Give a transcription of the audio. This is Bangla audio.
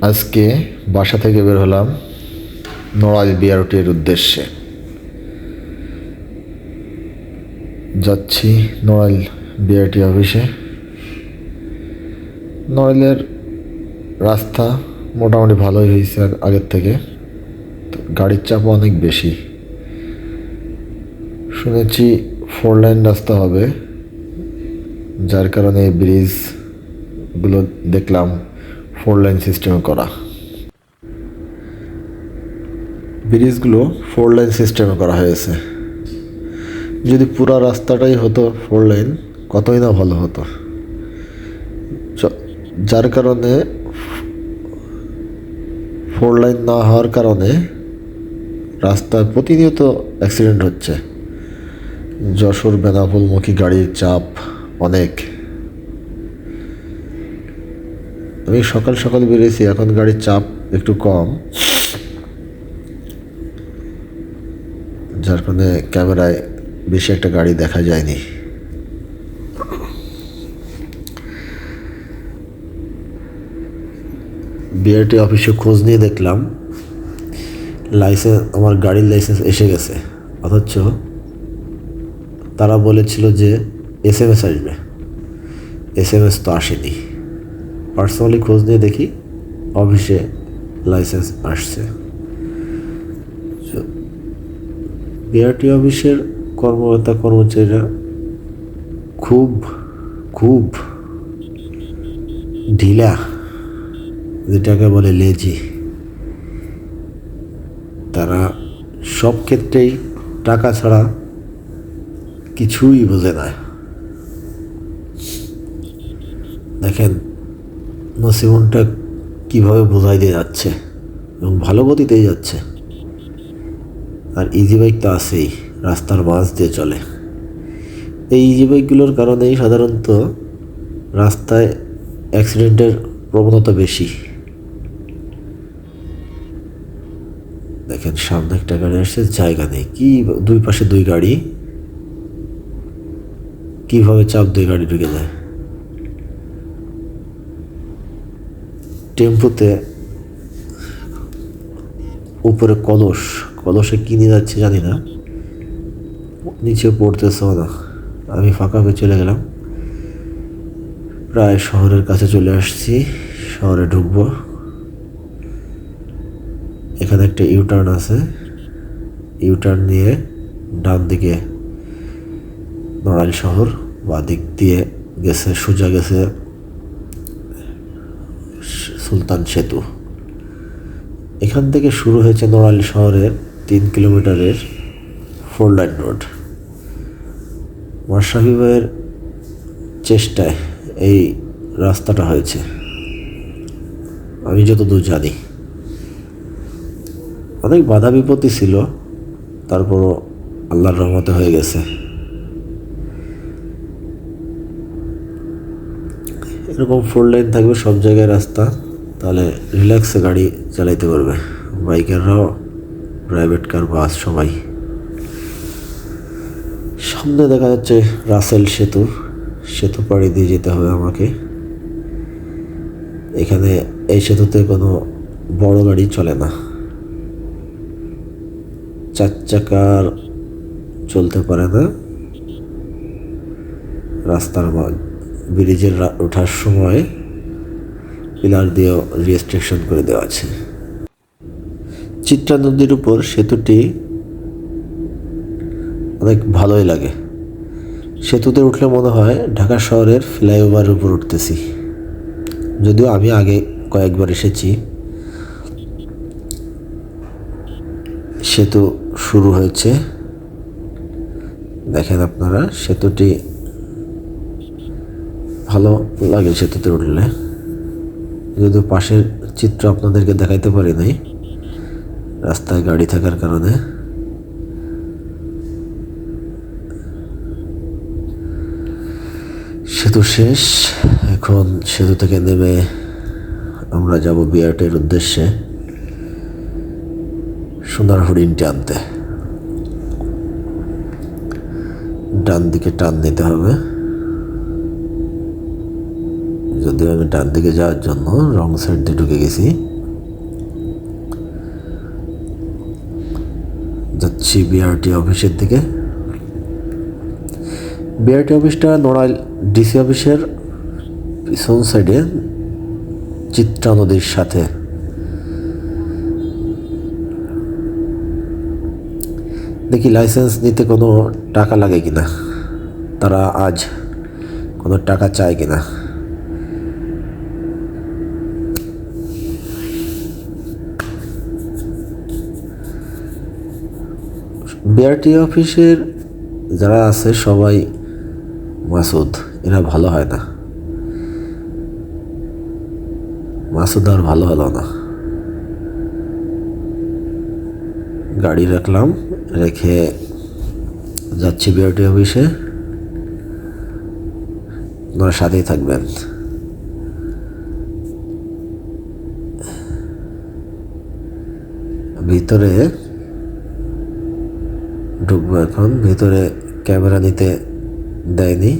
আজকে বাসা থেকে বের হলাম নড়াইল বিআরটির উদ্দেশ্যে। যাচ্ছি নড়াইল বিআরটি অফিসে। নড়াইলের রাস্তা মোটামুটি ভালোই হয়েছে আগের থেকে। গাড়ির চাপ অনেক বেশি। শুনেছি ফোর লাইন রাস্তা হবে। যার কারণে ব্রিজগুলো দেখলাম। ফোর লাইন সিস্টেমে করা। ব্রিজগুলো ফোর লাইন সিস্টেমে করা হয়েছে। যদি পুরো রাস্তাটাই হতো ফোর লাইন কতই না ভালো হতো। যার কারণে ফোর লাইন না হওয়ার কারণে রাস্তায় প্রতিনিয়ত অ্যাক্সিডেন্ট হচ্ছে। যশোর বেনাপোলমুখী গাড়ির চাপ অনেক। আমি সকাল সকাল বেরিয়েছি, এখন গাড়ির চাপ একটু কম। যার কারণে ক্যামেরায় বেশি একটা গাড়ি দেখা যায়নি। বিআরটি অফিসে খোঁজ নিয়ে দেখলাম লাইসেন্স আমার গাড়ির লাইসেন্স এসে গেছে। অথচ তারা বলেছিল যে এস এম এস আসবে। এস এম এস তো আসেনি। পার্সোনালি খোঁজ নিয়ে দেখি, অফিসে লাইসেন্স আসছে। বিআরটি অফিসের কর্মকর্তা কর্মচারীরা খুব খুব ঢিলা, যেটাকে বলে লেজি। তারা সব ক্ষেত্রেই টাকা ছাড়া কিছুই বোঝে না। দেখেন নসিমনটা কীভাবে বোঝাই দিয়ে যাচ্ছে? এবং ভালো গতিতেই যাচ্ছে? আর ইজি বাইক তো আছেই, রাস্তার মাঝ দিয়ে চলে। এই ইজি বাইকগুলোর কারণেই সাধারণত রাস্তায় অ্যাক্সিডেন্টের প্রবণতা বেশি। দেখেন, সামনে একটা গাড়ি আসছে, জায়গা নেই। কি দুই পাশে দুই গাড়ি? কীভাবে চাপ দিয়ে গাড়ি ঢুকে যায়? টেম্পুতে উপরে কলস, কলসে কি নিয়ে যাচ্ছে জানি না। নিচে পড়তেছেও না আমি ফাঁকা হয়ে চলে গেলাম। প্রায় শহরের কাছে চলে আসছি। শহরে ঢুকবো। এখানে একটা ইউটার্ন আছে। ইউটার্ন নিয়ে ডান দিকে নড়াইল শহর, বা দিক দিয়ে গেছে, সোজা গেছে সুলতান সেতু। এখান থেকে শুরু হয়েছে নড়াইল শহরের তিন কিলোমিটারের ফোর লাইন রোড। ভাইয়ের চেষ্টায় এই রাস্তাটা হয়েছে। আমি যতদূর জানি। অনেক বাধা বিপত্তি ছিল, তারপরও আল্লাহর রহমতে হয়ে গেছে। এরকম ফোর লাইন থাকবে সব জায়গায় রাস্তা। তাহলে রিল্যাক্সে গাড়ি চালাইতে পারবে। বাইকাররাও প্রাইভেট কার বাস সবাই। সামনে দেখা যাচ্ছে রাসেল সেতু। সেতু পাড়ি দিয়ে যেতে হবে আমাকে। এখানে এই সেতুতে কোনো বড় গাড়ি চলে না। চার চাকার চলতে পারে না। রাস্তার ব্রিজের ওঠার সময় পিলার দিয়েও রেস্ট্রিকশন করে দেওয়া আছে। চিত্রা নদীর উপর সেতুটি অনেক ভালোই লাগে। সেতুতে উঠলে মনে হয় ঢাকা শহরের ফ্লাইওভারের উপর উঠতেছি। যদিও আমি আগে কয়েকবার এসেছি। সেতু শুরু হয়েছে। দেখেন আপনারা, সেতুটি ভালো লাগে সেতুতে উঠলে। যদিও পাশের চিত্র আপনাদেরকে দেখাইতে পারি নাই, রাস্তায় গাড়ি থাকার কারণে। সেতু শেষ, এখন সেতু থেকে নেমে আমরা যাব বিয়ার্টের উদ্দেশ্যে সোনার হরিণটি আনতে। ডান দিকে টান নিতে হবে। দিয়ে আমি ডান দিকে যাওয়ার জন্য রং সাইড দিয়ে ঢুকে গেছি। যাচ্ছি বিআরটি অফিসের দিকে। বিআরটি অফিসটা নড়াইল ডিসি অফিসের পিছন সাইডে চিত্রা নদীর সাথে। দেখি লাইসেন্স নিতে কোনো টাকা লাগে কিনা? তারা আজ কোনো টাকা চায় কিনা? বিআরটি অফিসের যারা আছে সবাই মাসুদ, এরা ভালো হয় না। মাসুদ আর ভালো হলো না। গাড়ি রাখলাম, রেখে যাচ্ছি বিআরটি অফিসে। আপনারা সাথেই থাকবেন। ভিতরে ঢুকবো এখন। ভিতরে ক্যামেরা নিতে দেয়নি।